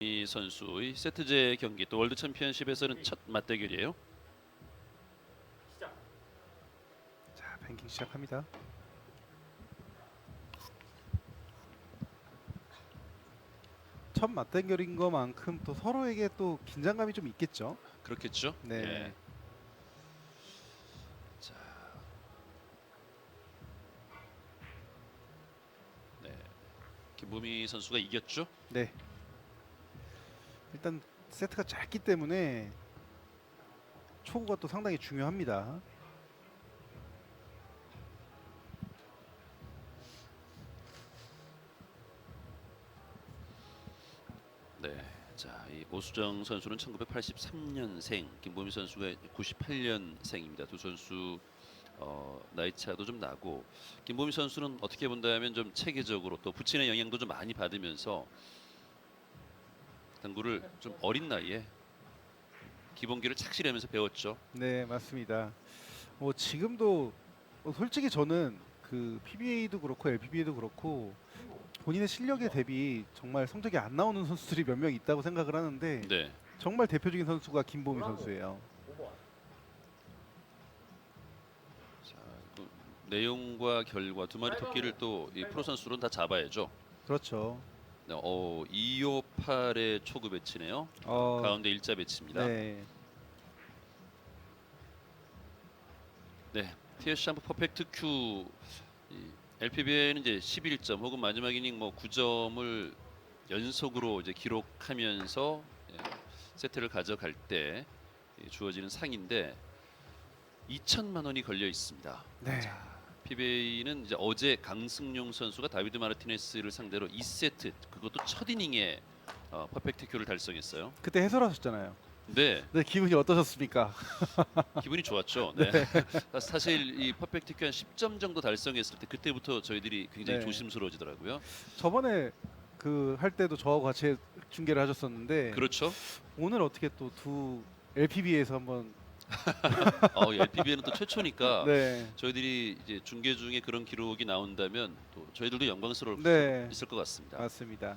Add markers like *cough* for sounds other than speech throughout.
이 선수의 세트제 경기 또 월드 챔피언십에서는 첫 맞대결이에요. 자, 뱅킹 시작합니다. 첫 맞대결인 것만큼 또 서로에게 또 긴장감이 좀 있겠죠. 그렇겠죠? 네. 예. 자. 네. 김보미 선수가 이겼죠? 네. 일단 세트가 짧기 때문에 초구가 또 상당히 중요합니다. 네. 자, 이 오수정 선수는 1983년생, 김보미 선수가 98년생입니다. 두 선수 어, 나이 차도 좀 나고 김보미 선수는 어떻게 본다면 좀 체계적으로 또 부친의 영향도 좀 많이 받으면서 당구를 좀 어린 나이에 기본기를 착실히 하면서 배웠죠. 네, 맞습니다. 뭐 지금도 뭐 솔직히 저는 그 PBA도 그렇고 LPBA도 그렇고 본인의 실력에 대비 정말 성적이 안 나오는 선수들이 몇 명 있다고 생각을 하는데 네. 정말 대표적인 선수가 김보미 선수예요. 자, 그 내용과 결과 두 마리 토끼를 또 이 프로 선수로는 다 잡아야죠. 그렇죠. 네, 어, 258의 초급 배치네요. 어, 가운데 일자 배치입니다. 네, 네, TS 샴푸 퍼펙트 Q 이 LPBA는 이제 11점 혹은 마지막 이닝 뭐 9점을 연속으로 이제 기록하면서 예, 세트를 가져갈 때 예, 주어지는 상인데 2천만 원이 걸려 있습니다. 네. PBA는 이제 어제 강승용 선수가 다비드 마르티네스를 상대로 2세트 그것도 첫 이닝에 어, 퍼펙트 큐를 달성했어요. 그때 해설하셨잖아요. 네, 네, 기분이 어떠셨습니까? *laughs* 기분이 좋았죠. 네. 사실 이 퍼펙트 큐 한 10점 정도 달성했을 때 그때부터 저희들이 굉장히 네. 조심스러워지더라고요. 저번에 그 할 때도 저하고 같이 중계를 하셨었는데 그렇죠. 오늘 어떻게 또 두 LPBA에서 한번 어, LPBA는 또 최초니까 *laughs* 네, 저희들이 이제 중계 중에 그런 기록이 나온다면 또 저희들도 영광스러울 네, 수 있을 것 같습니다. 맞습니다.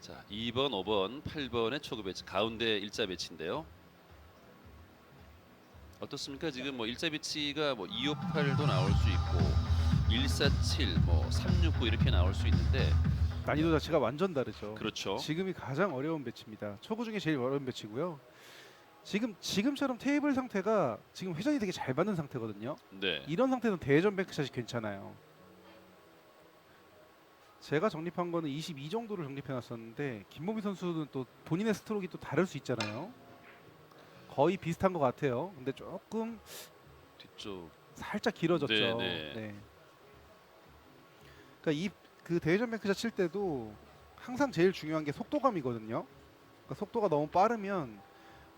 자, 2번, 5번, 8번의 초급 배치 가운데 일자 배치인데요. 어떻습니까? 지금 뭐 일자 배치가 뭐 258도 나올 수 있고 147, 뭐 369 이렇게 나올 수 있는데 난이도 자체가 완전 다르죠. 그렇죠. 지금이 가장 어려운 배치입니다. 초구 중에 제일 어려운 배치고요. 지금 지금처럼 테이블 상태가 지금 회전이 되게 잘 받는 상태거든요. 네. 이런 상태는 대전 뱅크샷이 괜찮아요. 제가 정립한 거는 22 정도를 정립해 놨었는데 김모미 선수는 또 본인의 스트로크가 또 다를 수 있잖아요. 거의 비슷한 것 같아요. 근데 조금 뒤쪽 살짝 길어졌죠. 네, 네. 그러니까 이 그 대전 뱅크샷 칠 때도 항상 제일 중요한 게 속도감이거든요. 그러니까 속도가 너무 빠르면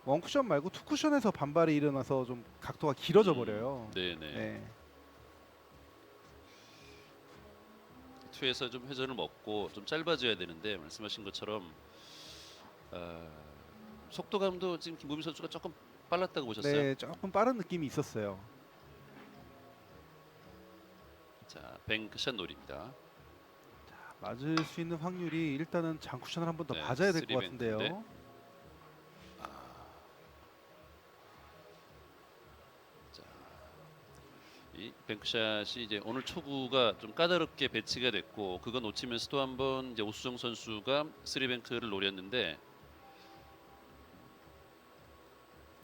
원 쿠션 말고 투 쿠션에서 반발이 일어나서 좀 각도가 길어져 버려요. 네, 네. 네. 투에서 좀 회전을 먹고 좀 짧아져야 되는데 말씀하신 것처럼 아, 속도감도 지금 김보미 선수가 조금 빨랐다고 보셨어요? 네, 조금 빠른 느낌이 있었어요. 자, 뱅크샷 놀입니다. 맞을 수 있는 확률이 일단은 장쿠션을 한 번 더 네, 맞아야 될 것 쓰리뱅크인데. 같은데요. 이 뱅크샷이 이제 오늘 초구가 좀 까다롭게 배치가 됐고 그거 놓치면서 또 한 번 이제 오수정 선수가 쓰리뱅크를 노렸는데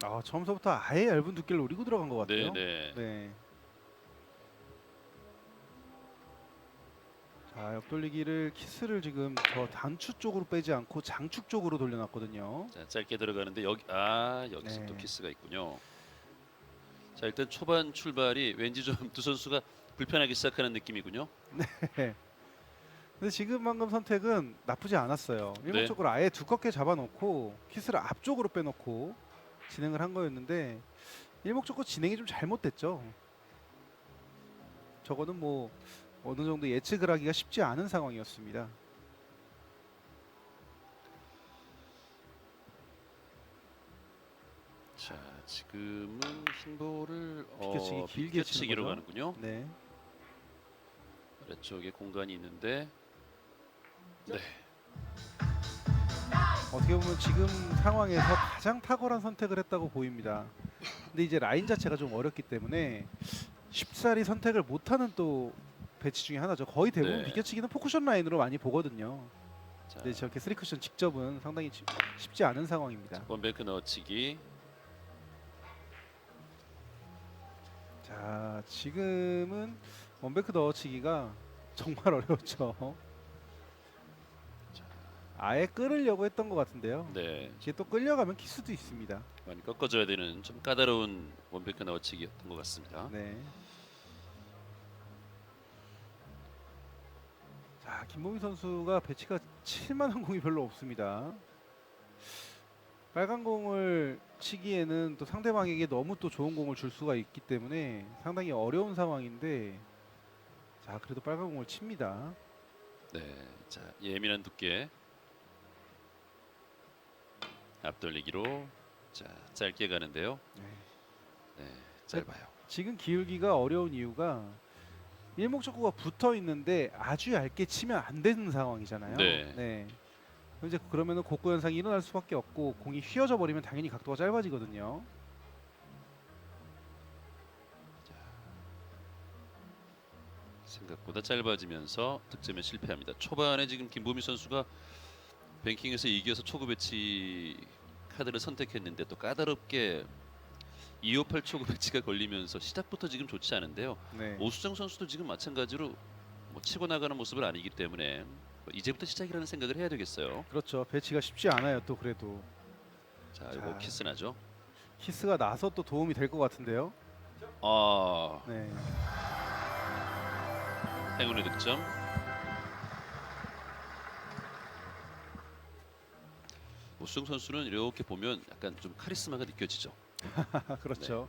아, 처음서부터 아예 얇은 두께를 노리고 들어간 것 네, 같아요. 네. 네. 자, 옆돌리기를 키스를 지금 저 단추 쪽으로 빼지 않고 장축 쪽으로 돌려놨거든요. 자, 짧게 들어가는데 여기 아 여기서 네. 또 키스가 있군요. 자 일단 초반 출발이 왠지 좀 *laughs* 두 선수가 불편하게 시작하는 느낌이군요. *laughs* 근데 지금 방금 선택은 나쁘지 않았어요. 네. 일목적으로 아예 두껍게 잡아놓고 키스를 앞쪽으로 빼놓고 진행을 한 거였는데 일목적으로 진행이 좀 잘못됐죠. 저거는 뭐 어느 정도 예측을 하기가 쉽지 않은 상황이었습니다. 자 지금은 흰볼을 비껴치기 어, 길게 비껴치기로 치는 거죠? 가는군요. 네. 아래쪽에 공간이 있는데 네. 어떻게 보면 지금 상황에서 가장 탁월한 선택을 했다고 보입니다. 근데 이제 라인 자체가 좀 어렵기 때문에 쉽사리 선택을 못하는 또 배치 중에 하나죠. 거의 대부분 네. 비껴치기는 포쿠션 라인으로 많이 보거든요. 자, 근데 저렇게 쓰리 쿠션 직접은 상당히 지- 쉽지 않은 상황입니다. 원뱅크 넣어치기. *laughs* 자 지금은 원베크 넣어치기가 정말 어려웠죠. 아예 끌으려고 했던 것 같은데요. 네, 이게 또 끌려가면 키스도 있습니다. 많이 꺾어줘야 되는 좀 까다로운 원뱅크 넣어치기였던 것 같습니다. 네. 자 김보미 선수가 배치가 칠만한 공이 별로 없습니다. 빨간 공을 치기에는 또 상대방에게 너무 또 좋은 공을 줄 수가 있기 때문에 상당히 어려운 상황인데 자 그래도 빨간 공을 칩니다. 네, 자 예민한 두께 앞돌리기로 자 짧게 가는데요. 네. 네, 짧아요. 지금 기울기가 어려운 이유가 일목적구가 붙어 있는데 아주 얇게 치면 안 되는 상황이잖아요. 네. 그럼 이제 그러면은 곡구 현상이 일어날 수밖에 없고 공이 휘어져 버리면 당연히 각도가 짧아지거든요. 생각보다 짧아지면서 득점에 실패합니다. 초반에 지금 김보미 선수가 뱅킹에서 이겨서 초구 배치 카드를 선택했는데 또 까다롭게 258 초구 배치가 걸리면서 시작부터 지금 좋지 않은데요. 네. 오수정 선수도 지금 마찬가지로 뭐 치고 나가는 모습을 아니기 때문에 뭐 이제부터 시작이라는 생각을 해야 되겠어요. 그렇죠. 배치가 쉽지 않아요. 또 그래도 자, 이거 자. 키스 나죠. 키스가 나서 또 도움이 될 것 같은데요. 아, 네. 행운의 득점. 오수정 선수는 이렇게 보면 약간 좀 카리스마가 느껴지죠. *laughs* 그렇죠.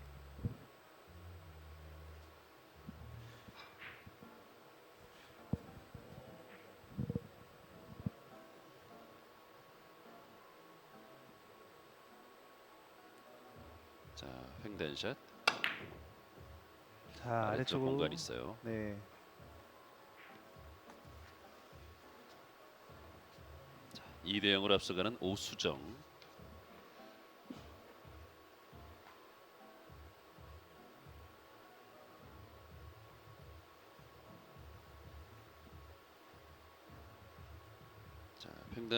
자, 횡단샷. 자 아래쪽 아래쪽으로 공간 있어요. 네. 2대 0으로 앞서가는 오수정.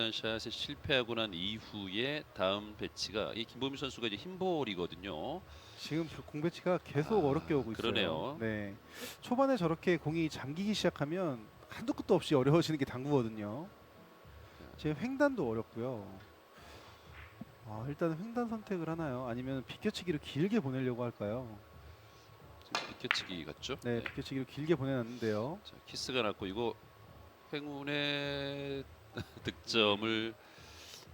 횡단샷에 실패하고 난 이후에 다음 배치가 이 김보미 선수가 이제 흰볼이거든요. 지금 그공 배치가 계속 아, 어렵게 오고 있어요. 그러네요. 네. 초반에 저렇게 공이 잠기기 시작하면 한도 끝도 없이 어려워지는 게 당구거든요. 지금 횡단도 어렵고요. 아, 일단 횡단 선택을 하나요? 아니면 비껴치기를 길게 보내려고 할까요? 비켜치기 같죠? 네, 비껴치기를 길게 보내놨는데요. 자, 키스가 났고 이거 행운의 *laughs* 득점을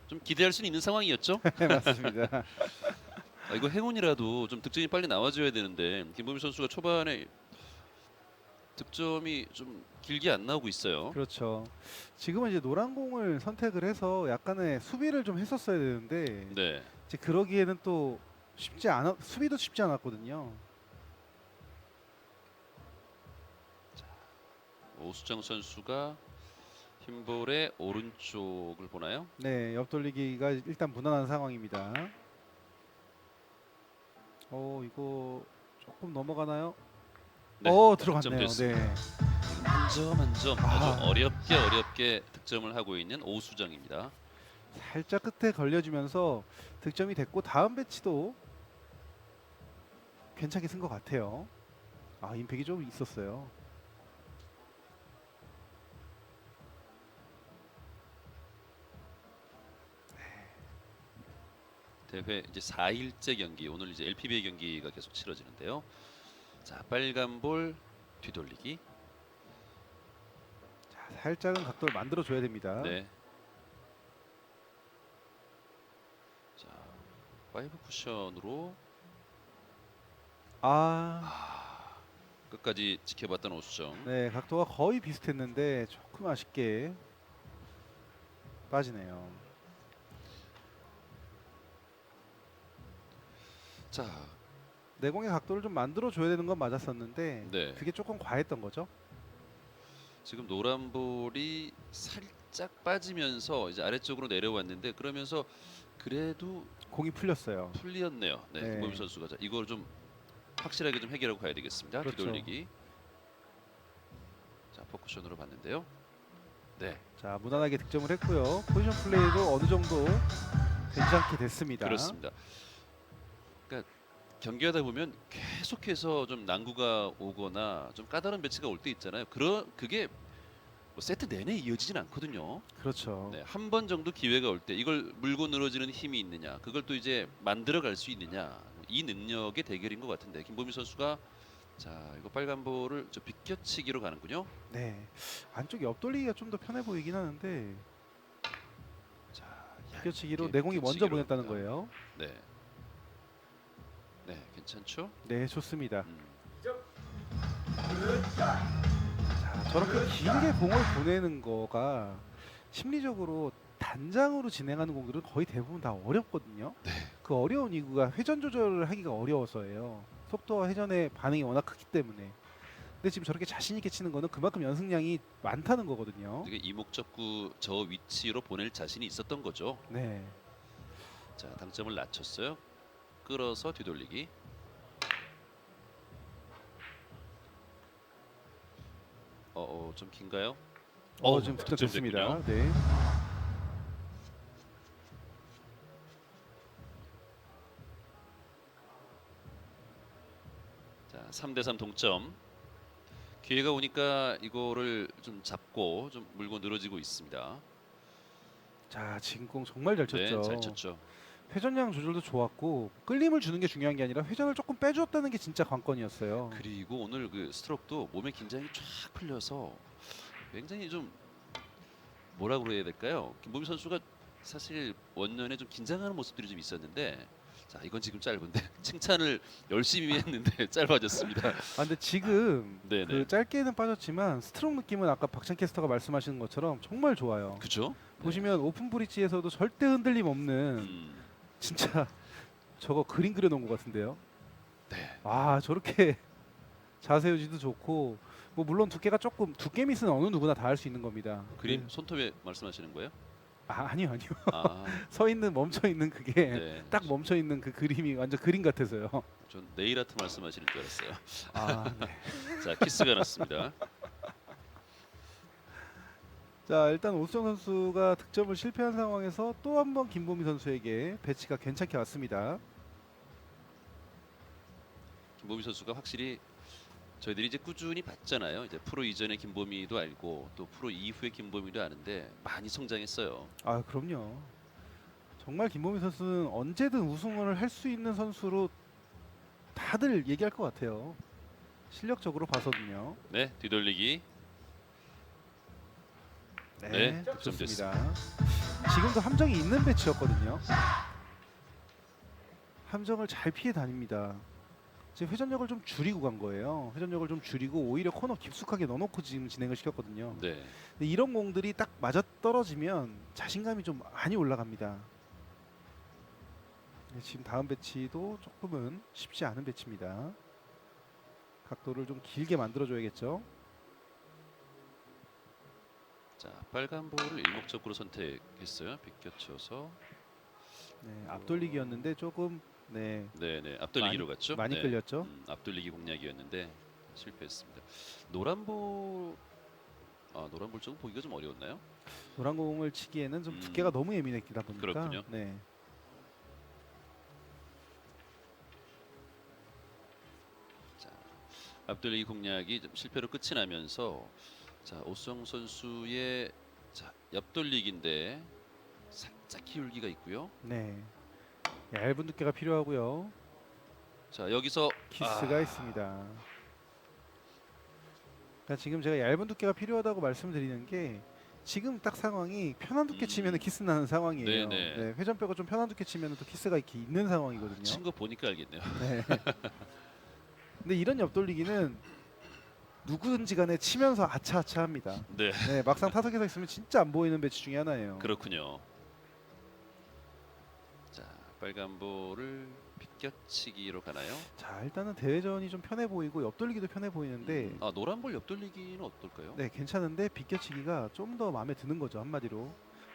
좀 기대할 수 있는 상황이었죠? *laughs* 네, 맞습니다. *laughs* 아, 이거 행운이라도 좀 득점이 빨리 나와줘야 되는데 김보미 선수가 초반에 득점이 좀 길게 안 나오고 있어요. 그렇죠. 지금은 이제 노란 공을 선택을 해서 약간의 수비를 좀 했었어야 되는데 네, 이제 그러기에는 또 쉽지 않아 수비도 쉽지 않았거든요. 오수정 선수가 흰볼의 오른쪽을 보나요? 네, 옆돌리기가 일단 무난한 상황입니다. 어, 이거 조금 넘어가나요? 네, 어, 들어갔네요. 됐습니다. 네. 한 점 한 점 아. 아주 어렵게 어렵게 득점을 하고 있는 오수정입니다. 살짝 끝에 걸려주면서 득점이 됐고 다음 배치도 괜찮게 쓴 것 같아요. 아, 임팩이 좀 있었어요. 대회 이제 4일째 경기 오늘 이제 LPBA 경기가 계속 치러지는데요. 자 빨간 볼 뒤돌리기. 자, 살짝은 각도를 만들어 줘야 됩니다. 네. 자 파이브 쿠션으로 아, 끝까지 지켜봤던 오수정. 네, 각도가 거의 비슷했는데 조금 아쉽게 빠지네요. 자 내공의 각도를 좀 만들어 줘야 되는 건 맞았었는데 네. 그게 조금 과했던 거죠. 지금 노란 볼이 살짝 빠지면서 이제 아래쪽으로 내려왔는데 그러면서 그래도 공이 풀렸어요. 풀렸네요. 네, 네. 김범희 선수가 자, 이걸 좀 확실하게 좀 해결하고 가야 되겠습니다. 그렇죠. 뒤돌리기. 자, 포쿠션으로 봤는데요. 네, 자 무난하게 득점을 했고요. 포지션 플레이도 어느 정도 괜찮게 됐습니다. 그렇습니다. 경기하다 보면 계속해서 좀 난구가 오거나 좀 까다로운 배치가 올 때 있잖아요. 그런 그게 뭐 세트 내내 이어지진 않거든요. 그렇죠. 네, 한 번 정도 기회가 올 때 이걸 물고 늘어지는 힘이 있느냐, 그걸 또 이제 만들어 갈 수 있느냐, 이 능력의 대결인 것 같은데 김보미 선수가 자 이거 빨간 볼을 저 비껴치기로 가는군요. 네. 안쪽 옆돌리기가 좀 더 편해 보이긴 하는데 자 비껴치기로 내공이 먼저 보냈다는. 거예요. 네, 네 괜찮죠? 네, 좋습니다. 음, 자, 저렇게 길게 공을 보내는 거가 심리적으로 단장으로 진행하는 공들은 거의 대부분 다 어렵거든요. 네. 그 어려운 이유가 회전 조절을 하기가 어려워서예요. 속도와 회전의 반응이 워낙 크기 때문에. 근데 지금 저렇게 자신 있게 치는 거는 그만큼 연승량이 많다는 거거든요. 이게 이목적구 저 위치로 보낼 자신이 있었던 거죠. 네. 자 당점을 낮췄어요. 끌어서 뒤돌리기. 어어 좀 긴가요? 어, 어우, 지금 득점 됐습니다. 네. 자 3대3 동점. 기회가 오니까 이거를 좀 잡고 좀 물고 늘어지고 있습니다. 자, 지금 공 정말 잘 쳤죠. 네, 잘 쳤죠. 회전량 조절도 좋았고 끌림을 주는 게 중요한 게 아니라 회전을 조금 빼주었다는 게 진짜 관건이었어요. 그리고 오늘 그 스트로크도 몸의 긴장이 쫙 풀려서 굉장히 좀 뭐라 그래야 될까요? 김보미 선수가 사실 원년에 좀 긴장하는 모습들이 좀 있었는데 자 이건 지금 짧은데 *laughs* 칭찬을 열심히 했는데 *laughs* 짧아졌습니다. 아 근데 지금 네네. 그 짧게는 빠졌지만 스트롱 느낌은 아까 박찬 캐스터가 말씀하시는 것처럼 정말 좋아요. 그죠? 보시면 오픈 브릿지에서도 절대 흔들림 없는 음, 진짜 저거 그림 그려놓은 것 같은데요. 네. 아 저렇게 *laughs* 자세 유지도 좋고 뭐 물론 두께가 조금 두께 미스는 어느 누구나 다 할 수 있는 겁니다. 그림 네. 손톱에 말씀하시는 거예요? 아 아니요 아니요 아, *laughs* 서 있는 멈춰 있는 그게 네. 딱 멈춰 있는 그 그림이 완전 그림 같아서요. 전 네일 아트 말씀하시는 줄 알았어요. 아 네. *laughs* 자 키스가 났습니다. 자 일단 오수정 선수가 득점을 실패한 상황에서 또 한 번 김보미 선수에게 배치가 괜찮게 왔습니다. 김보미 선수가 확실히 저희들이 이제 꾸준히 봤잖아요. 이제 프로 이전의 김보미도 알고 또 프로 이후의 김보미도 아는데 많이 성장했어요. 아 그럼요. 정말 김보미 선수는 언제든 우승을 할 수 있는 선수로 다들 얘기할 것 같아요. 실력적으로 봐서는요. 네, 뒤돌리기. 네, 득점 좋습니다. 지금도 함정이 있는 배치였거든요. 함정을 잘 피해 다닙니다. 지금 회전력을 좀 줄이고 간 거예요. 회전력을 좀 줄이고 오히려 코너 깊숙하게 넣어놓고 지금 진행을 시켰거든요. 네. 근데 이런 공들이 딱 맞아 떨어지면 자신감이 좀 많이 올라갑니다. 네, 지금 다음 배치도 조금은 쉽지 않은 배치입니다. 각도를 좀 길게 만들어줘야겠죠. 자, 빨간 볼을 일목적으로 선택했어요. 비껴쳐서. 네, 앞돌리기였는데 조금 네 네, 네. 앞돌리기로 갔죠? 많이 네. 끌렸죠. 음, 앞돌리기 공략이었는데 실패했습니다. 노란 볼 아, 노란 볼 쪽은 보기가 좀 어려웠나요? 노란 공을 치기에는 좀 음. 두께가 너무 예민했다 보니까 그렇군요. 네. 자, 앞돌리기 공략이 좀 실패로 끝이 나면서 자, 오수정 선수의 자, 옆돌리기인데 살짝 기울기가 있고요. 네. 얇은 두께가 필요하고요. 자, 여기서 키스가 아. 있습니다. 그러니까 지금 제가 얇은 두께가 필요하다고 말씀드리는 게 지금 딱 상황이 편한 두께 음. 치면 키스 나는 상황이에요. 네네. 네, 회전 빼고 좀 편한 두께 치면 또 키스가 이렇게 있는 상황이거든요. 친거 보니까 알겠네요. 네. *laughs* 근데 이런 옆돌리기는 누구든지 간에 치면서 아차아차 합니다. 네, 네, 막상 타석에서 있으면 진짜 안 보이는 배치 중에 하나예요. 그렇군요. 자, 빨간 볼을 비껴치기로 가나요? 자 일단은 대회전이 좀 편해 보이고 옆돌리기도 편해 보이는데 아 노란 볼 옆돌리기는 어떨까요? 네 괜찮은데 비껴치기가 좀 더 마음에 드는 거죠 한마디로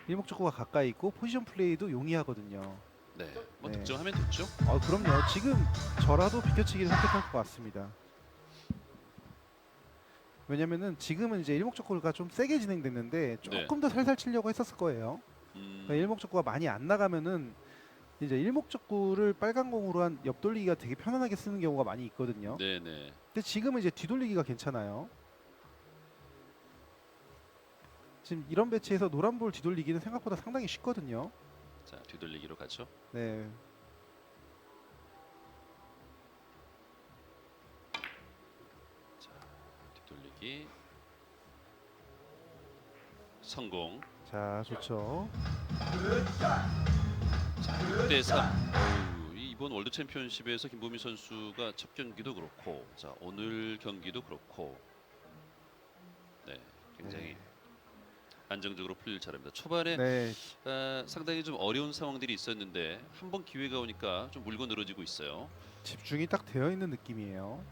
일목적구가 가까이 있고 포지션 플레이도 용이하거든요. 네. 뭐 네. 득점하면 됐죠. 아 그럼요. 지금 저라도 비껴치기를 선택할 것 같습니다. 왜냐면은 지금은 이제 일목적구가 좀 세게 진행됐는데 조금 더 살살 치려고 했었을 거예요. 음, 그러니까 일목적구가 많이 안 나가면은 이제 일목적구를 빨간 공으로 한 옆돌리기가 되게 편안하게 쓰는 경우가 많이 있거든요. 네네. 근데 지금은 이제 뒤돌리기가 괜찮아요. 지금 이런 배치에서 노란 볼 뒤돌리기는 생각보다 상당히 쉽거든요. 자 뒤돌리기로 가죠. 네. 기 성공. 자, 좋죠. 자 6대 3. 어우, 이- 이번 월드 챔피언십에서 김보미 선수가 첫 경기도 그렇고, 자 오늘 경기도 그렇고, 네 굉장히 네. 안정적으로 풀릴 차례입니다. 초반에 네. 아, 상당히 좀 어려운 상황들이 있었는데 한 번 기회가 오니까 좀 물고 늘어지고 있어요. 집중이 딱 되어 있는 느낌이에요.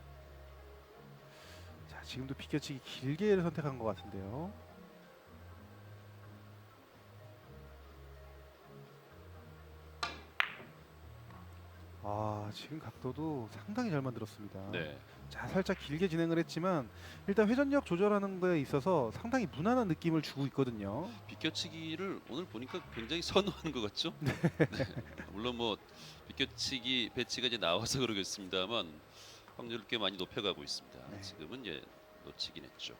자, 지금도 비껴치기 길게를 선택한 것 같은데요. 아, 지금 각도도 상당히 잘 만들었습니다. 네. 자, 살짝 길게 진행을 했지만 일단 회전력 조절하는 거에 있어서 상당히 무난한 느낌을 주고 있거든요. 비껴치기를 오늘 보니까 굉장히 선호하는 것 같죠? *laughs* 네. 물론 뭐 비껴치기 배치가 이제 나와서 그러겠습니다만 확률을 꽤 많이 높여가고 있습니다. 네. 지금은 이제 놓치긴 했죠.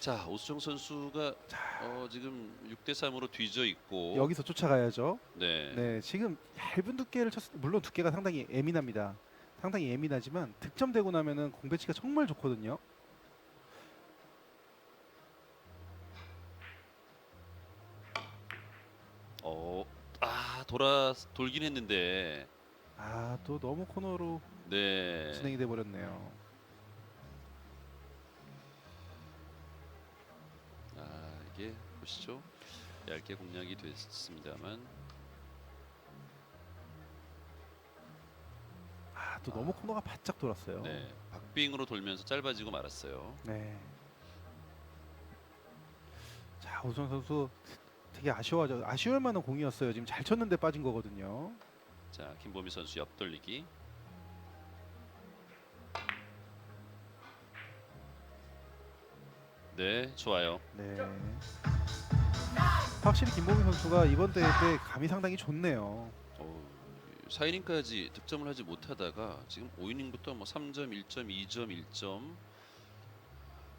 자 오수정 선수가 어, 지금 6대 3으로 뒤져 있고 여기서 쫓아가야죠. 네. 네, 지금 얇은 두께를 쳤. 물론 두께가 상당히 예민합니다. 상당히 예민하지만 득점되고 나면은 공 배치가 정말 좋거든요. 어, 아 돌아 돌긴 했는데 아, 또 너무 코너로 네. 진행이 돼 버렸네요. 아 이게 보시죠. 얇게 공략이 됐습니다만 아, 또 너무 코너가 바짝 돌았어요. 네. 박빙으로 돌면서 짧아지고 말았어요. 네. 자, 오선 선수 되게 아쉬워하죠. 아쉬울 만한 공이었어요. 지금 잘 쳤는데 빠진 거거든요. 자 김보미 선수 옆돌리기 네 좋아요 네. 확실히 김보미 선수가 이번 대회 때 감이 상당히 좋네요. 어, 4이닝까지 득점을 하지 못하다가 지금 5이닝부터 뭐 3점 1점 2점 1점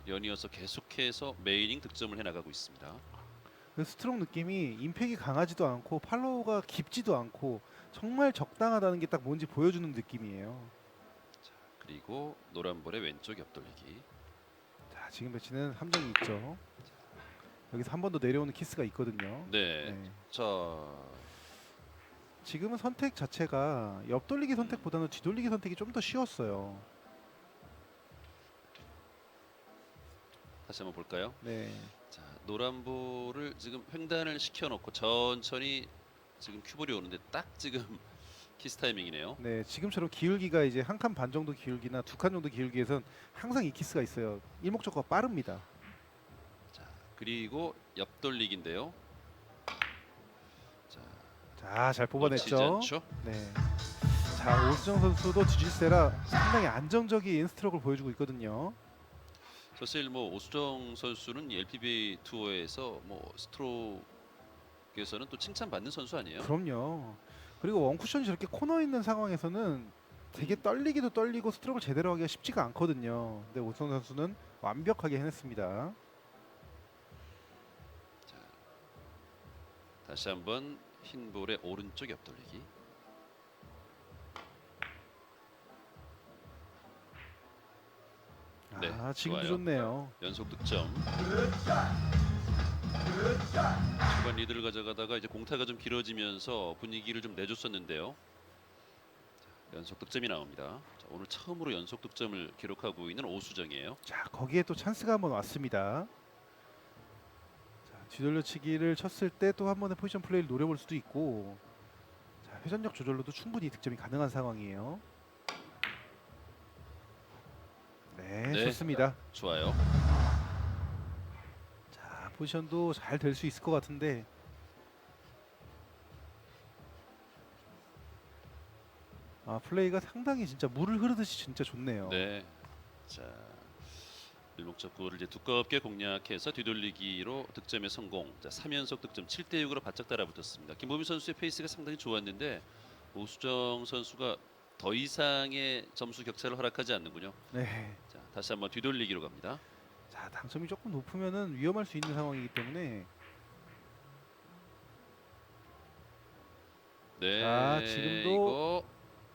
연이어서 계속해서 매이닝 득점을 해 나가고 있습니다 그 스트롱 느낌이 임팩이 강하지도 않고 팔로우가 깊지도 않고 정말 적당하다는 게 딱 뭔지 보여주는 느낌이에요. 그리고 노란 볼의 왼쪽 옆돌리기 자, 지금 배치는 함정이 있죠. 여기서 한 번 더 내려오는 키스가 있거든요. 네, 네. 자 지금은 선택 자체가 옆돌리기 선택보다는 뒤돌리기 선택이 좀 더 쉬웠어요. 다시 한번 볼까요 네. 자 노란 볼을 지금 횡단을 시켜 놓고 천천히 지금 큐볼이 오는데 딱 지금 키스 타이밍이네요. 네, 지금처럼 기울기가 이제 한 칸 반 정도 기울기나 두 칸 정도 기울기에선 항상 이 키스가 있어요. 일목적구가 빠릅니다. 자 그리고 옆돌리기인데요. 자 자, 잘 놓치지 뽑아냈죠. 않죠? 네. 자, 오수정 선수도 뒤질세라 상당히 안정적인 스트로크를 보여주고 있거든요. 사실 뭐 오수정 선수는 이 LPBA 투어에서 뭐 스트로크에서는 또 칭찬받는 선수 아니에요? 그럼요. 그리고 원쿠션이 저렇게 코너 있는 상황에서는 되게 떨리기도 떨리고 스트로크를 제대로 하기가 쉽지가 않거든요. 근데 오수정 선수는 완벽하게 해냈습니다. 자 다시 한번 흰 볼의 오른쪽 옆돌리기. 네, 아, 지금도 좋아요. 좋네요. 연속 득점. 초반 리드를 가져가다가 이제 공타가 좀 길어지면서 분위기를 좀 내줬었는데요. 자, 연속 득점이 나옵니다. 자, 오늘 처음으로 연속 득점을 기록하고 있는 오수정이에요. 자, 거기에 또 찬스가 한번 왔습니다. 자, 뒤돌려치기를 쳤을 때 또 한 번의 포지션 플레이를 노려볼 수도 있고 자, 회전력 조절로도 충분히 득점이 가능한 상황이에요. 네, 네. 좋습니다. 좋아요. 자, 포지션도 잘 될 수 있을 것 같은데 아, 플레이가 상당히 진짜 물을 흐르듯이 진짜 좋네요. 네. 자, 일목적구를 이제 두껍게 공략해서 뒤돌리기로 득점에 성공. 자, 3연속 득점 7대 6으로 바짝 따라붙었습니다. 김보민 선수의 페이스가 상당히 좋았는데 오수정 선수가 더 이상의 점수 격차를 허락하지 않는군요. 네. 자, 다시 한번 뒤돌리기로 갑니다. 자, 당점이 조금 높으면은 위험할 수 있는 상황이기 때문에 네. 자, 지금도- 이거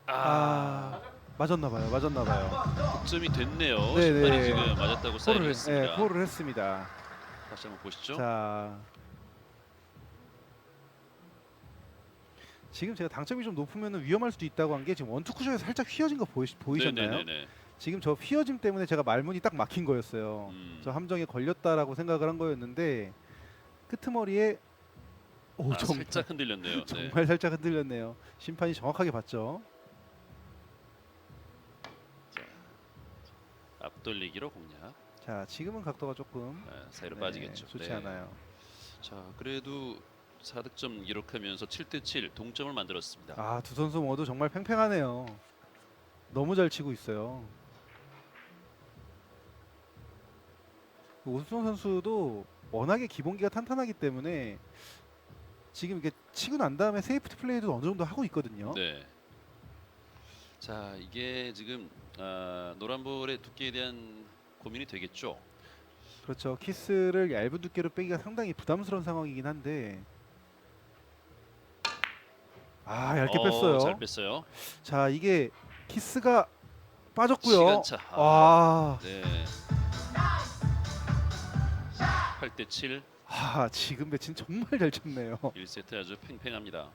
아, 아, 맞았나 봐요. 맞았나 봐요. 득점이 됐네요. 네, 심판이 네. 지금 맞았다고 사인을 했습니다. 네, 폴을 했습니다. 다시 한번 보시죠. 자. 지금 제가 당점이 좀 높으면 위험할 수도 있다고 한 게 지금 원투 쿠션에서 살짝 휘어진 거 보이, 보이셨나요? 네네네네. 지금 저 휘어짐 때문에 제가 말문이 딱 막힌 거였어요. 음. 저 함정에 걸렸다라고 생각을 한 거였는데 끄트머리에 오 아, 정말 살짝 흔들렸네요. 네. 정말 살짝 흔들렸네요. 심판이 정확하게 봤죠. 앞돌리기로 공략. 자 지금은 각도가 조금 아, 사이로 네, 빠지겠죠. 좋지 네. 않아요. 자, 그래도 4득점 기록하면서 7대 7 동점을 만들었습니다. 아 두 선수 모두 정말 팽팽하네요. 너무 잘 치고 있어요. 오수정 선수도 워낙에 기본기가 탄탄하기 때문에 지금 이게 치고 난 다음에 세이프티 플레이도 어느 정도 하고 있거든요. 네. 자, 이게 지금 아, 노란 볼의 두께에 대한 고민이 되겠죠. 그렇죠. 키스를 얇은 두께로 빼기가 상당히 부담스러운 상황이긴 한데 아 얇게 어, 뺐어요. 잘 뺐어요. 자 이게 키스가 빠졌고요. 시간차. 아, 아, 네. 8대 7. 아 지금 배치는 정말 잘 쳤네요. 1세트 아주 팽팽합니다.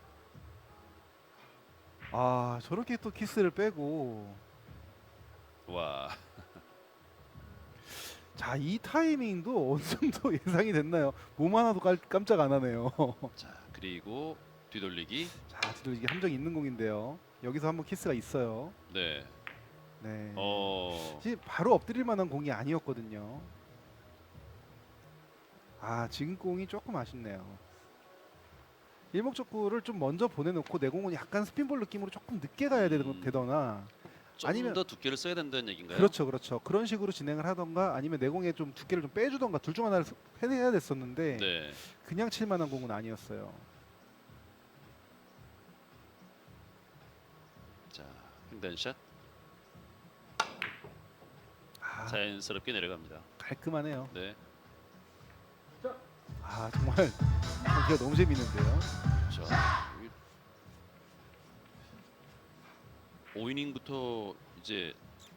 아 저렇게 또 키스를 빼고 와. *laughs* 자 이 타이밍도 어느 정도 *laughs* 예상이 됐나요? 몸 하나도 깔, 깜짝 안 하네요. *laughs* 자, 그리고 뒤돌리기. 자 지도 이게 함정이 있는 공인데요. 여기서 한번 키스가 있어요. 네. 네. 어. 사실 바로 엎드릴 만한 공이 아니었거든요. 아 지금 공이 조금 아쉽네요. 일목적구를 좀 먼저 보내놓고 내 공은 약간 스핀볼 느낌으로 조금 늦게 가야 되, 음. 되거나 좀 아니면- 더 두께를 써야 된다는 얘기인가요? 그렇죠 그렇죠 그런 식으로 진행을 하던가 아니면 내 공에 좀 두께를 좀 빼주던가 둘 중 하나를 서- 해내야 됐었는데 네. 그냥 칠 만한 공은 아니었어요. 자, 횡단샷 아 자연스럽게 내려갑니다. 깔끔하네요. 네. 아 정말 경기가 너무 재밌는데요. 자, 5이닝부터 이제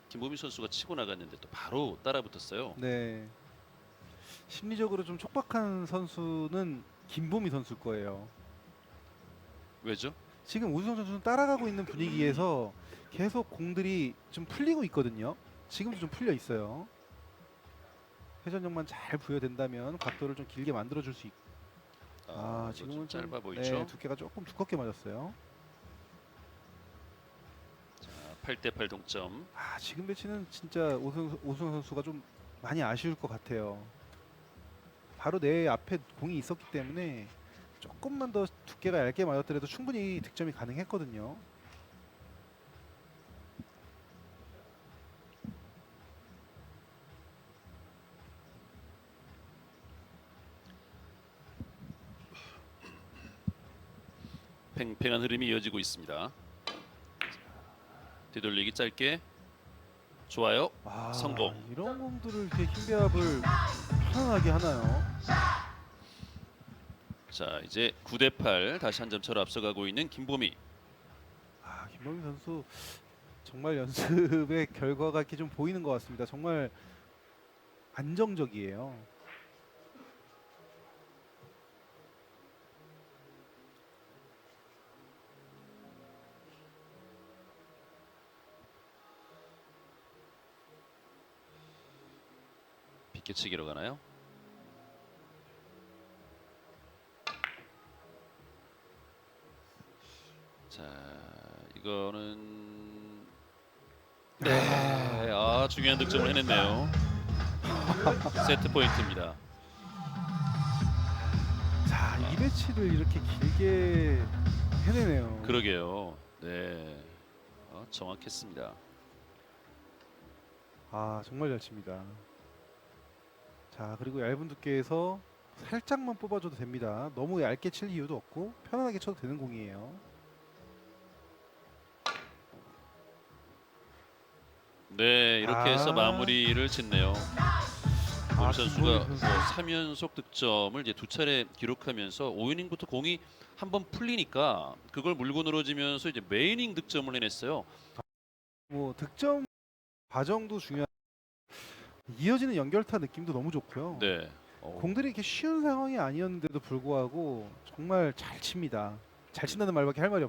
김보민 선수가 치고 나갔는데 또 바로 따라붙었어요. 네. 심리적으로 좀 촉박한 선수는 김보미 선수일 거예요. 왜죠? 지금 우수성 선수는 따라가고 있는 분위기에서 계속 공들이 좀 풀리고 있거든요. 지금도 좀 풀려 있어요. 회전력만 잘 부여된다면 각도를 좀 길게 만들어 줄 수 있고 아, 이거 지금은 좀좀 짧아 보이죠? 네, 두께가 조금 두껍게 맞았어요. 자, 8대 8 동점. 아, 지금 배치는 진짜 오승 오승 선수가 좀 많이 아쉬울 것 같아요. 바로 내 앞에 공이 있었기 때문에 조금만 더 두께가 얇게 맞았더라도 충분히 득점이 가능했거든요. 팽팽한 흐름이 이어지고 있습니다. 자, 뒤돌리기 짧게. 좋아요. 아, 성공. 이런 공들을 이렇게 힘 배합을 편안하게 하나요? 자, 이제 9대 8 다시 한 점 차로 앞서가고 있는 김보미. 아, 김범희 선수 정말 연습의 *laughs* 결과가 이렇게 좀 보이는 것 같습니다. 정말 안정적이에요. 빗개치기로 가나요? 자, 이거는 네, 아 중요한 득점을 해냈네요. *laughs* 세트 포인트입니다. 자, 이 매치를 이렇게 길게 해내네요. 그러게요. 네, 어, 정확했습니다. 아, 정말 잘 칩니다. 자, 그리고 얇은 두께에서 살짝만 뽑아줘도 됩니다. 너무 얇게 칠 이유도 없고 편안하게 쳐도 되는 공이에요. 네, 이렇게 해서 아. 마무리를 짓네요. 아, 선수가 김보민 뭐 선수. 3연속 득점을 이제 두 차례 기록하면서 5이닝부터 공이 한번 풀리니까 그걸 물고 늘어지면서 이제 메이닝 득점을 해냈어요. 뭐 득점 과정도 중요한 이어지는 연결타 느낌도 너무 좋고요. 네. 어, 공들이 이렇게 쉬운 상황이 아니었는데도 불구하고 정말 잘 칩니다. 잘 친다는 말밖에 할 말이 없.